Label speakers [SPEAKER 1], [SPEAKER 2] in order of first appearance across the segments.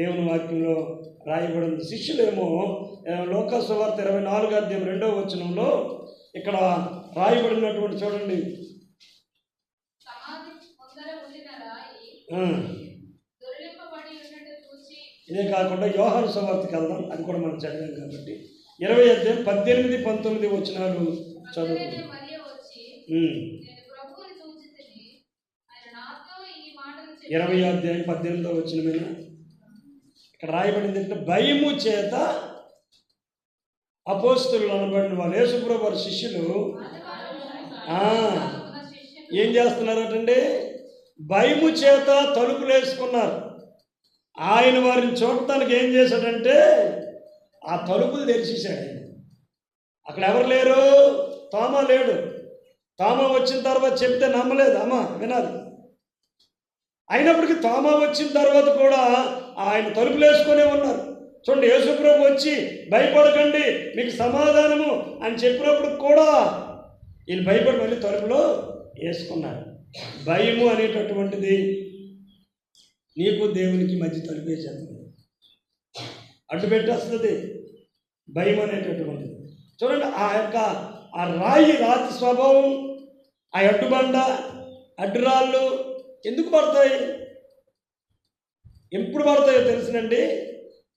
[SPEAKER 1] దేవుని వాక్యంలో రాయబడింది. శిష్యులేమో ఆ, లోకాసు వార్త ఇరవై నాలుగు అధ్యాయం రెండవ వచనంలో ఇక్కడ రాయబడినటువంటి చూడండి. ఇదే కాకుండా యోహాను సువార్తకి వెళ్దాం. అది కూడా మనం చదివాం కాబట్టి. ఇరవై అధ్యాయం పద్దెనిమిది పంతొమ్మిది వచనాలు చదువు ఇరవై అధ్యాయం పద్దెనిమిదో వచ్చిన మీద ఇక్కడ రాయబడింది అంటే భయము చేత అపోస్తులు అనబడిన వాళ్ళు. యేసుప్రభు వారి శిష్యులు ఏం చేస్తున్నారటండి? భయము చేత తలుపులు వేసుకున్నారు. ఆయన వారిని చూడటానికి ఏం చేశాడంటే ఆ తలుపులు తెరిచేశాడు అక్కడ ఎవరు లేరు? తోమ లేడు. తామ వచ్చిన తర్వాత చెప్తే నమ్మలేదు. అమ్మ వినాలి. అయినప్పటికీ తోమ వచ్చిన తర్వాత కూడా ఆయన తలుపులు వేసుకునే ఉన్నారు. చూడండి యేసుప్రభు వచ్చి భయపడకండి మీకు సమాధానము అని చెప్పినప్పుడు కూడా వీళ్ళు భయపడి మళ్ళీ తలుపులో వేసుకున్నారు. భయము అనేటటువంటిది నీకు దేవునికి మధ్య తలుపు చేస్తుంది. అడ్డు పెట్టేస్తుంది. భయం అనేటటువంటిది. చూడండి ఆ యొక్క ఆ రాయి రాతి స్వభావం ఆ అడ్డుబండ అడ్డురాళ్ళు ఎందుకు పడతాయి ఎప్పుడు పడతాయో తెలుసునండి.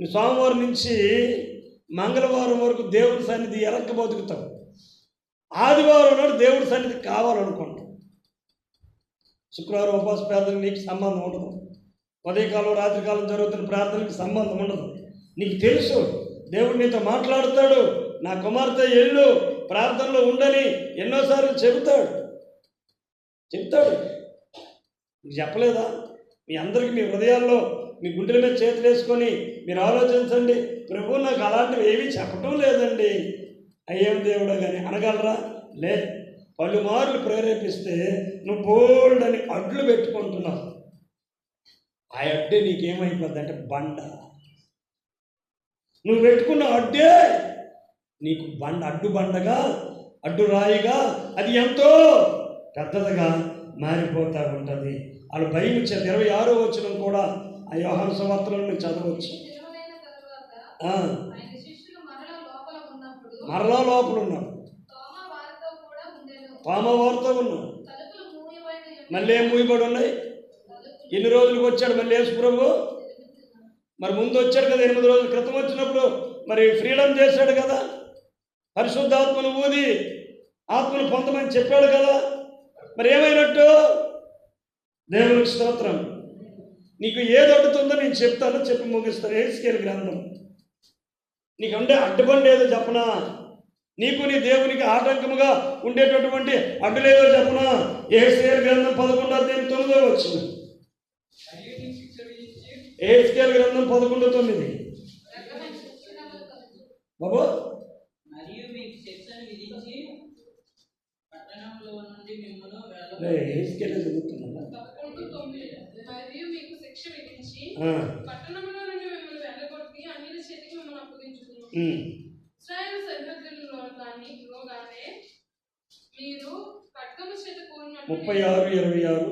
[SPEAKER 1] నువ్వు సోమవారం నుంచి మంగళవారం వరకు దేవుడి సన్నిధి ఎరక్క బతుకుతాం. ఆదివారం నాడు దేవుడి సన్నిధి కావాలనుకుంటాం. శుక్రవారం ఉపవాస ప్రార్థన నీకు సంబంధం ఉండదు. ఉదయకాలం రాత్రికాలం జరుగుతున్న ప్రార్థనకి సంబంధం ఉండదు. నీకు తెలుసు దేవుడు నీతో మాట్లాడుతాడు. నా కుమార్తె ఎల్లు ప్రార్థనలో ఉండని ఎన్నోసార్లు చెబుతాడు. చెప్తాడు మీకు చెప్పలేదా? మీ అందరికీ మీ హృదయాల్లో మీ గుండెల మీద చేతులు వేసుకొని మీరు ఆలోచించండి. ప్రభు నాకు అలాంటివి ఏమీ చెప్పటం లేదండి. అయ్యేం దేవుడు కానీ అనగలరా? లే పలుమార్లు ప్రేరేపిస్తే నువ్వు బోల్డ్ అని అడ్లు పెట్టుకుంటున్నావు. ఆ అడ్డే నీకేమైపోద్ది అంటే బండ. నువ్వు పెట్టుకున్న అడ్డే నీకు బండ అడ్డు బండగా అడ్డు రాయిగా అది ఎంతో పెద్దదిగా మారిపోతూ ఉంటుంది. వాళ్ళు భయం ఇచ్చేది ఇరవై ఆరో వచ్చిన కూడా ఆ వ్యవహార సంవత్సరంలో మీరు చదవచ్చు.
[SPEAKER 2] మరల లోపల ఉన్నప్పుడు
[SPEAKER 1] మరలా లోపల ఉన్నాం
[SPEAKER 2] తోమ వారితో కూడా ఉండెను.
[SPEAKER 1] పామవారితో ఉన్నాం
[SPEAKER 2] తలుపులు మూయబడి ఉండెను.
[SPEAKER 1] మళ్ళీ ఏం మూయబడి ఉన్నాయి? ఎన్ని రోజులకు వచ్చాడు మళ్ళీ యేసు ప్రభు. మరి ముందు వచ్చాడు కదా ఎనిమిది రోజుల క్రితం వచ్చినప్పుడు. మరి ఫ్రీడమ్ చేశాడు కదా? పరిశుద్ధాత్మను ఊది ఆత్మను పొందమని చెప్పాడు కదా? మరి ఏమైనట్టు? దేవునికి స్తోత్రం. నీకు ఏది అడ్డుతుందో నేను చెప్తాను చెప్పి ముగిస్తాను ఏసుకేలు గ్రంథం. నీకు ఉండే అడ్డుబండి ఏదో చెప్పనా? నీకు నీ దేవునికి ఆటంకముగా ఉండేటటువంటి అడ్డులేదో చెప్పనా? ఏసుకేలు గ్రంథం పదకొండో అధ్యాయం తొమ్మిదో వచ్చింది ఏస్కేల్ గ్రంథం పదకొండు తొమ్మిది. బాబు. ఏస్కేల్ చదువుతున్నా
[SPEAKER 3] ఇస్రాయేల్ సరిహద్దుల్లో దాన్ని లోగానే మీరు ఖడ్గము చేత కూడినట్టు
[SPEAKER 1] ముప్పై ఆరు ఇరవై ఆరు.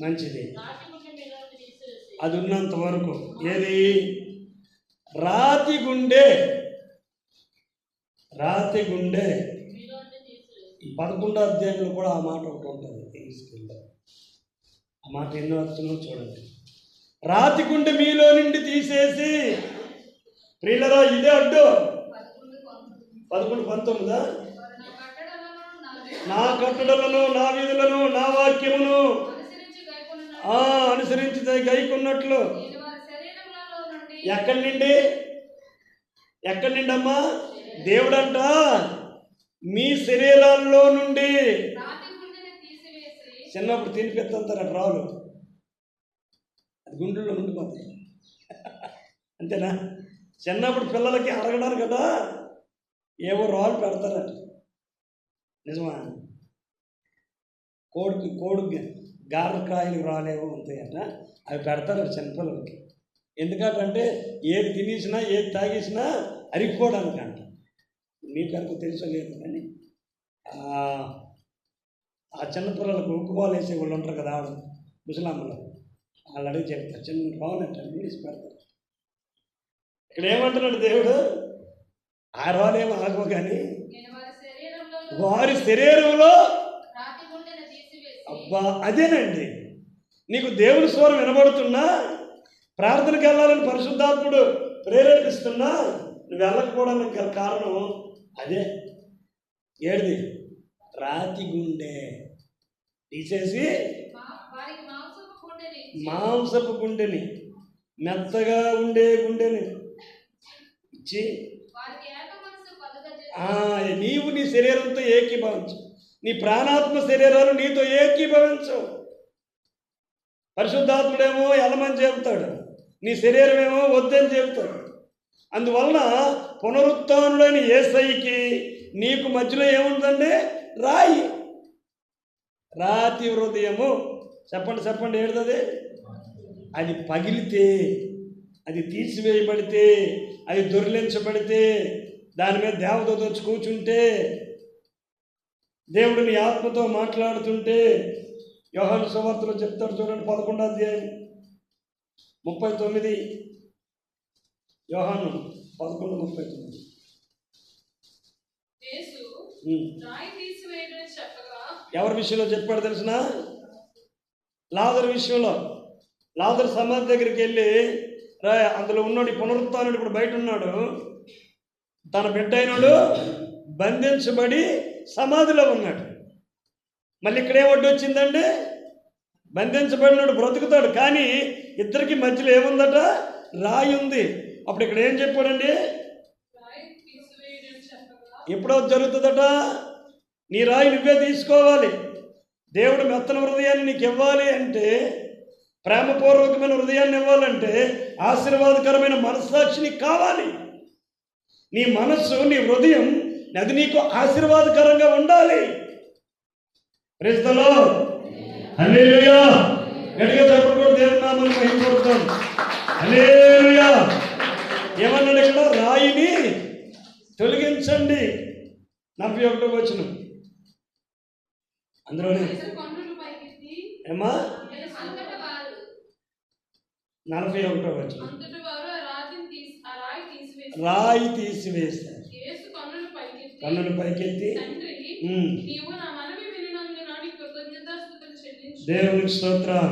[SPEAKER 1] మంచిది. అది ఉన్నంత వరకు ఏది? రాతి గుండె రాతి గుండె పదకొండో అధ్యాయంలో కూడా ఆ మాట ఒకటి ఉంటుంది. తీసుకెళ్ళి ఆ మాట ఎన్నో వస్తుందో చూడండి. రాతి గుండె మీలో నుండి తీసేసి ప్రియులరా ఇదే అడ్డు.
[SPEAKER 2] పదకొండు పంతొమ్మిది.
[SPEAKER 1] పంతొమ్మిదా
[SPEAKER 2] నా కట్టడలను నా
[SPEAKER 1] కట్టుడలను నా విధులను నా వాక్యమును
[SPEAKER 2] అనుసరించి
[SPEAKER 1] అనుసరించి గైకున్నట్లు
[SPEAKER 2] నేను వారి శరీరములలో నుండి
[SPEAKER 1] ఎక్కడి నుండి? ఎక్కడి నుండి అమ్మా దేవుడంట. మీ శరీరాల్లో నుండి.
[SPEAKER 2] చిన్నప్పుడు గుండెని తీసివేసి
[SPEAKER 1] చిన్నప్పుడు తినిపిస్తుంటారు రాళ్ళు అది గుండెల్లో ఉండిపోతాయి. అంతేనా? చిన్నప్పుడు పిల్లలకి అడగడారు కదా. ఏవో రాళ్ళు పెడతారట. నిజమా? కోడికి కోడికి గారకాయలు రాలేవో ఉంటాయట. అవి పెడతారు చిన్నపిల్లలకి. ఎందుకంటే ఏది తినేసినా ఏది తాగేసినా అరిగిపోవడానికి అంట మీకు ఎంతో తెలుసో లేదు కానీ ఆ, చిన్నపిల్లలకు ఉక్కుబాలు వేసే వాళ్ళు ఉంటారు కదా ఆవిడ ముసలామ్మలు వాళ్ళు అడిగి చెప్తారు చిన్న బాగున్నట్టు ఇంగ్లీష్ పెడతారు. ఇక్కడ ఏమంటున్నాడు దేవుడు? ఆ రాలేమో ఆగో కానీ
[SPEAKER 2] వారి శరీరంలో
[SPEAKER 1] అబ్బా అదేనండి. నీకు దేవుని స్వరం వినబడుతున్నా? ప్రార్థనకి వెళ్ళాలని పరిశుద్ధాత్ముడు ప్రేరేపిస్తున్నా నువ్వు వెళ్ళకపోవడానికి గల కారణం అదే. ఏడిది? రాతి గుండె. తీసేసి
[SPEAKER 2] మాంసపు గుండెని
[SPEAKER 1] మెత్తగా ఉండే గుండెని. ఇచ్చి నీవు నీ శరీరంతో ఏకీభవించు. నీ ప్రాణాత్మ శరీరాలు నీతో ఏకీభవించవు. పరిశుద్ధాత్ముడేమో ఎలమని చెబుతాడు నీ శరీరం ఏమో వద్దని చెబుతాడు. అందువలన పునరుత్నుడైన ఏసైకి నీకు మధ్యలో ఏముందండి రాయి. రాతి హృదయము. చెప్పండి చెప్పండి ఏడుదది అది పగిలితే అది తీసివేయబడితే అది దొరిలించబడితే దాని మీద దేవత వచ్చి కూర్చుంటే దేవుడిని ఆత్మతో మాట్లాడుతుంటే యోహాను సువార్తలో చెప్తాడు చూడండి పదకొండో అధ్యాయం. ముప్పై తొమ్మిది యోహాను పదకొండు ముప్పై తొమ్మిది. ఎవరి విషయంలో చెప్పాడు తెలిసిన? లాదర్ విషయంలో. లాదర్ సమాధి దగ్గరికి వెళ్ళి రా అందులో ఉన్నాడు పునరుత్నుడు ఇప్పుడు బయట ఉన్నాడు. తన బిడ్డ అయినాడు బంధించబడి సమాధిలో ఉన్నాడు. మళ్ళీ ఇక్కడే వడ్డీ వచ్చిందండి బంధించబడినాడు బ్రతుకుతాడు. కానీ ఇద్దరికి మధ్యలో ఏముందట? రాయి ఉంది. అప్పుడు ఇక్కడ ఏం చెప్పాడండి? ఎప్పుడో జరుగుతుందట? నీ రాయి నువ్వే తీసుకోవాలి. దేవుడు మెత్తన హృదయాన్ని నీకు ఇవ్వాలి అంటే ప్రేమపూర్వకమైన హృదయాన్ని ఇవ్వాలంటే ఆశీర్వాదకరమైన మనస్సాక్షి నీకు కావాలి. నీ మనస్సు నీ హృదయం అది నీకు ఆశీర్వాదకరంగా ఉండాలి. ప్రేస్తలో హల్లెలూయా. గట్టిగా చెప్పకూడదు దేవుని నామని మహిమపడతాం హల్లెలూయా. ఏమన్నాడు ఇక్కడ? రాయిని తొలగించండి. నలభై ఒకటో వచ్చిన అందులోనే ఏమా? నలభై ఒకటో వచ్చిన
[SPEAKER 3] రాయి తీసివేసి
[SPEAKER 1] రాయి తీసివేశారు.
[SPEAKER 3] యేసు కన్నులు పైకెత్తి
[SPEAKER 1] కన్నులు పైకెత్తి
[SPEAKER 3] తండ్రి
[SPEAKER 1] ఉమ్,
[SPEAKER 3] నీవు నా మనవి వినినందున నీకు కృతజ్ఞతాస్తుతులు చెల్లించు
[SPEAKER 1] దేవునికి స్తోత్రం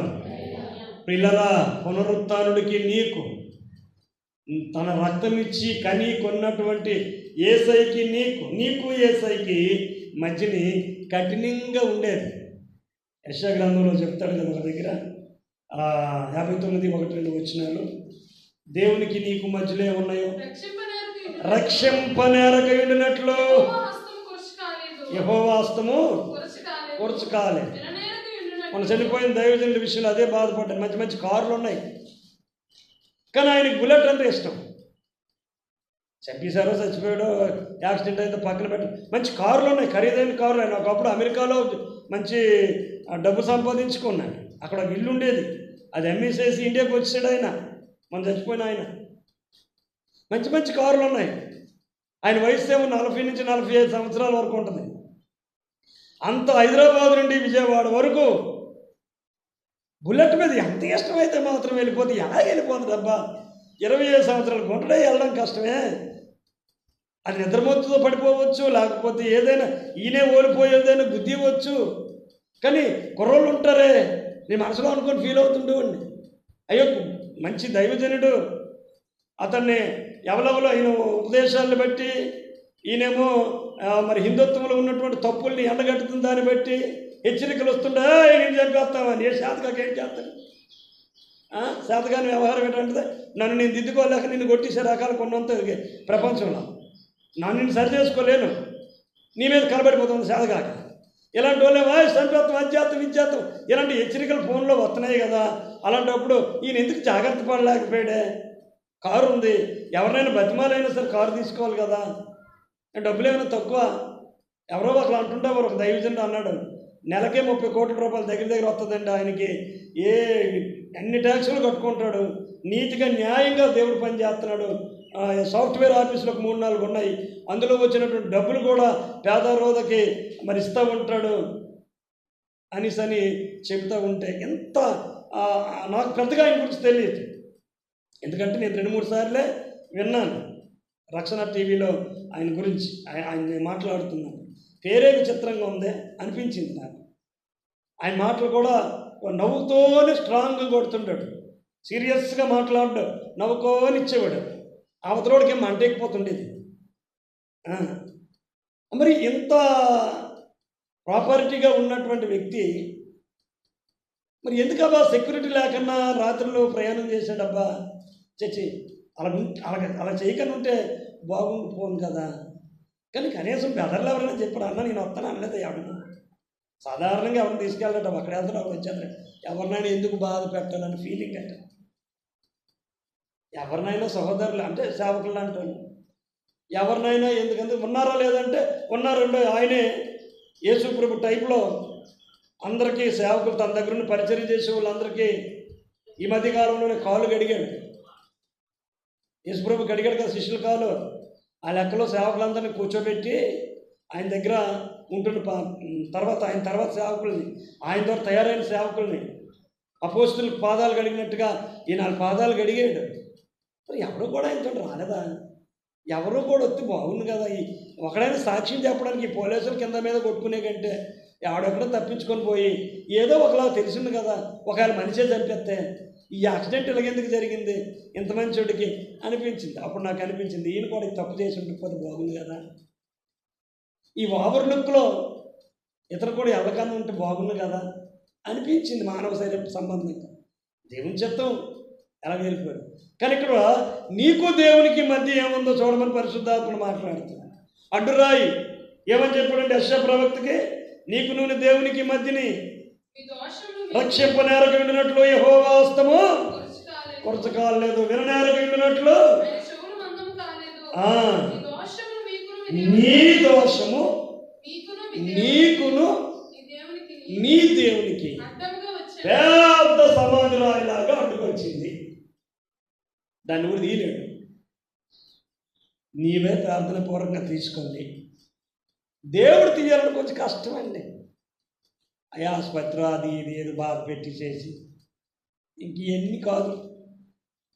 [SPEAKER 1] పిల్లరా పునరుత్నుడికి నీకు తన రక్తం ఇచ్చి కని కొన్నటువంటి ఏసైకి నీకు నీకు ఏసైకి మధ్యని కఠినంగా ఉండేది. యశా గ్రంథంలో చెప్తాడు కదా ఒక దగ్గర. యాభై తొమ్మిది ఒకటి రెండు వచ్చినాలు దేవునికి నీకు మధ్యలో ఏమున్నాయో?
[SPEAKER 3] రక్షింపనేరకు
[SPEAKER 1] ఉండినట్లు. యహోవాస్తము
[SPEAKER 3] కొరచు కాలేదు
[SPEAKER 1] కొరచు కాలే
[SPEAKER 3] విననేరకు ఉండునట్లు
[SPEAKER 1] మన చనిపోయిన దైవజనుల విషయంలో అదే బాధపడ్డాను. మంచి మంచి కార్లు ఉన్నాయి. కానీ ఆయనకి బుల్లెట్ అంటే ఇష్టం. చంపేశారో చచ్చిపోయాడో యాక్సిడెంట్ అయితే పక్కన పెట్టి మంచి కార్లు ఉన్నాయి. ఖరీదైన కార్లు ఆయన ఒకప్పుడు అమెరికాలో మంచి డబ్బు సంపాదించుకున్నాను అక్కడ ఒక ఇల్లు ఉండేది. అది అమ్మేసేసి ఇండియాకి వచ్చాడు ఆయన. మనం చచ్చిపోయిన ఆయన. మంచి మంచి కార్లు ఉన్నాయి. ఆయన వయసు ఏమో నలభై నుంచి నలభై ఐదు సంవత్సరాల వరకు ఉంటుంది. అంత హైదరాబాద్ నుండి విజయవాడ వరకు బుల్లెట్ మీద ఎంత ఇష్టమైతే మాత్రం వెళ్ళిపోతే ఎలా వెళ్ళిపోతుంది అబ్బా ఇరవై ఐదు సంవత్సరాలు గుంటడే వెళ్ళడం కష్టమే. అది నిద్రమొత్తుతో పడిపోవచ్చు లేకపోతే ఏదైనా ఈయనే ఓడిపోయేదైనా గుద్దివచ్చు. కానీ కుర్రోళ్ళు ఉంటారే నీ మనసులో అనుకొని ఫీల్ అవుతుండేవాడిని అయ్యో మంచి దైవజనుడు. అతన్ని ఎవరెవరో ఆయన ఉపదేశాలను బట్టి ఈయనేమో మరి హిందుత్వంలో ఉన్నటువంటి తప్పుల్ని ఎండగట్టుతున్న దాన్ని బట్టి హెచ్చరికలు వస్తుండే నేను చంపేస్తామని ఏ శాతకాకి ఏం చేస్తాను శాతకాని వ్యవహారం ఏంటంటే నన్ను నేను దిద్దుకోలేక నిన్ను కొట్టేసే రకాలు కొన్నంత ప్రపంచంలో. నన్ను నేను సరి చేసుకోలేను. నీ మీద కనబడిపోతుంది శాతకాక ఇలాంటి వాళ్ళే వాయ్ చంపేస్తాం అధ్యాత్తం ఇచ్చేస్తాం ఇలాంటి హెచ్చరికలు ఫోన్లో వస్తున్నాయి కదా. అలాంటప్పుడు ఈయన ఎందుకు జాగ్రత్త పడలేకపోయాడే? కారు ఉంది. ఎవరినైనా బతిమాలైనా సరే కారు తీసుకోవాలి కదా. డబ్బులు ఏమైనా తక్కువ? ఎవరో ఒకరు అంటుంటే ఒక దైవజనుడు అన్నాడు. నెలకే ముప్పై కోట్ల రూపాయలు దగ్గర దగ్గర వస్తుందండి ఆయనకి. ఏ అన్ని ట్యాక్సులు కట్టుకుంటాడు? నీతిగా న్యాయంగా దేవుడు పని చేస్తున్నాడు. సాఫ్ట్వేర్ ఆఫీసులో ఒక మూడు నాలుగు ఉన్నాయి. అందులో వచ్చినటువంటి డబ్బులు కూడా పేద రోదకి మరి ఇస్తూ ఉంటాడు అనేసి అని చెబుతూ ఉంటే ఎంత నాకు పెద్దగా ఆయన గురించి తెలియదు. ఎందుకంటే నేను రెండు మూడు సార్లే విన్నాను రక్షణ టీవీలో ఆయన గురించి ఆయన మాట్లాడుతున్నాను. పేరే విచిత్రంగా ఉందే? అనిపించింది నాకు. ఆయన మాటలు కూడా నవ్వుతోనే స్ట్రాంగ్గా కొడుతుంటాడు. సీరియస్గా మాట్లాడు నవ్వుకోని ఇచ్చేవాడు. అవతలోడికి ఏం మంట మరి ఇంత ప్రాపర్టీగా ఉన్నటువంటి వ్యక్తి మరి ఎందుకబ్బా సెక్యూరిటీ లేకుండా రాత్రిలో ప్రయాణం చేశాడబ్బా? చచ్చి అలా ఉం- అలా అలా చేయకుండా ఉంటే బాగుండిపోను కదా. కానీ కనీసం బెదర్లు ఎవరైనా చెప్పాడు అన్న నేను వస్తాను అనలేదు ఎవడన్నా సాధారణంగా ఎవరిని తీసుకెళ్ళటం? అక్కడ వెళ్తాడు అక్కడ వచ్చేది ఎవరినైనా ఎందుకు బాధ పెట్టాలని ఫీలింగ్ అంటే. ఎవరినైనా సహోదరులు అంటే సేవకులు అంటాను ఎవరినైనా ఎందుకంటే ఉన్నారా లేదంటే ఉన్నారండో ఆయనే యేసుప్రభు టైప్లో అందరికీ సేవకులు తన దగ్గర నుండి పరిచయం చేసే వాళ్ళందరికీ ఈ మధ్య కాలంలోనే కాలు గడిగాడు యేసుప్రభు గడిగాడు కదా శిష్యుల కాలు. ఆ లెక్కలో సేవకులందరినీ కూర్చోబెట్టి ఆయన దగ్గర ఉంటున్న తర్వాత ఆయన తర్వాత సేవకుల్ని ఆయన ద్వారా తయారైన సేవకుల్ని అపోస్తులకు పాదాలు గడిగినట్టుగా ఈ నాలుగు పాదాలు గడిగాడు. మరి ఎవరు కూడా ఆయనతో రాలేదా? ఎవరు కూడా వస్తే బాగుంది కదా ఈ ఒకడైనా సాక్ష్యం చెప్పడానికి ఈ పోలీసులు కింద మీద కొట్టుకునే కంటే ఎవడెక్కడో తప్పించుకొని పోయి ఏదో ఒకలా తెలిసింది కదా ఒకవేళ మనిషే చంపేస్తే ఈ యాక్సిడెంట్ ఇలాగెందుకు జరిగింది? ఇంత చోటికి అనిపించింది. అప్పుడు నాకు అనిపించింది ఈయన కూడా తప్పు చేసి ఉండిపోతే బాగుంది కదా. ఈ ఓవర్ లుక్లో ఇతను కూడా ఎవరికన్నా ఉంటే బాగుంది కదా అనిపించింది మానవ శరీరం సంబంధంగా. దేవుని చిత్తం ఎలా వెళ్ళిపోయాడు కానీ ఇక్కడ నీకు దేవునికి మధ్య ఏముందో చూడమని పరిశుద్ధాత్మను మాట్లాడుతున్నాడు. అడ్డురాయి ఏమని చెప్పాడంటే యశ ప్రవక్తకి నీకు నువ్వు దేవునికి మధ్యని రక్షింప నేరకు విండినట్లు
[SPEAKER 3] కాలేదు.
[SPEAKER 1] కొరచకాలు లేదు విననేరకు విండినట్లు నీ దోషము
[SPEAKER 3] మీకును మీ దేవునికి-
[SPEAKER 1] నీకును
[SPEAKER 3] మీ దేవునికి
[SPEAKER 1] నీ దేవునికి
[SPEAKER 3] అడ్డముగా వచ్చాను.
[SPEAKER 1] పెద్ద సమాధి రాయిలాగా అడ్డుకొచ్చింది దాన్ని కూడా తీయలేడు ఈమె ప్రార్థనపూర్వకంగా తీసుకోండి. దేవుడు తీయాలని కొంచెం కష్టమండి. అయ్యా ఆసుపత్రి అది ఇది ఏదో బాధ పెట్టి చేసి. ఇంక ఇవన్నీ కాదు.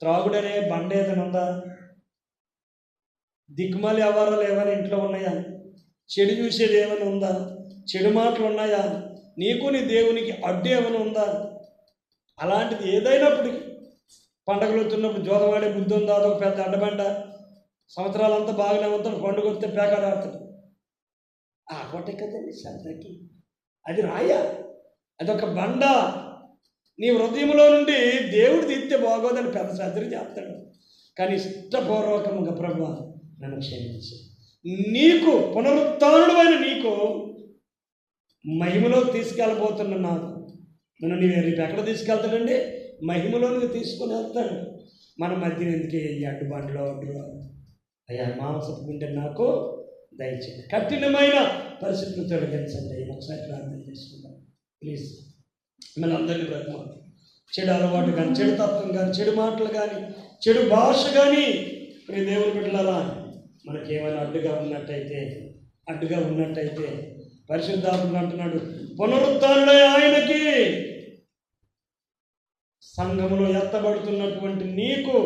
[SPEAKER 1] త్రాగుడనే బండ ఏదైనా ఉందా దిక్కుమాలి వ్యవహారాలు ఏమైనా ఇంట్లో ఉన్నాయా? చెడు చూసేది ఏమైనా ఉందా? చెడు మాటలు ఉన్నాయా? నీకు నీ దేవునికి అడ్డు ఏమైనా ఉందా? అలాంటిది ఏదైనప్పటికీ పండగలు వచ్చినప్పుడు జోదవాడే బుద్ధి ఉందా అదొక పెద్ద అడ్డబండ. సంవత్సరాలంతా బాగానే ఉంటాడు పండుగ వస్తే పేకాడు ఆడతాడు ఆ కోట కదండి సరదాకి అది రాయ. అదొక బండ. నీ హృదయంలో నుండి దేవుడు తీస్తే బాగోదని పెద్ద సర్జరీ చేస్తాడు కానీ ఇష్టపూర్వకంగా ప్రభు నన్ను క్షమించు. నీకు పునరుత్నుడైన నీకు మహిమలోకి తీసుకెళ్ళబోతున్న నాకు నన్ను నీవు రేపు ఎక్కడ తీసుకెళ్తాడండి? మహిమలోనికి తీసుకుని వెళ్తాడు. మన మధ్య ఎందుకే ఈ అడ్డుబండ్లో అడ్డు అయ్యా మాంసపు గుండె నాకు దయచేయండి. కఠినమైన పరిస్థితులు తొలగించండి ఒకసారి ప్రార్థన చేసుకుందాం. ప్లీజ్ మన అందరినీ చెడు అలవాటు కానీ చెడు తత్వం కానీ చెడు మాటలు కానీ చెడు భాష కానీ ప్రియ దేవుని బిడ్డలారా మనకేమైనా అడ్డుగా ఉన్నట్టయితే అడ్డుగా ఉన్నట్టయితే పరిశుద్ధాత్మ అంటున్నాడు పునరుద్ధారుడే ఆయనకి సంఘములో ఎత్తబడుతున్నటువంటి నీకు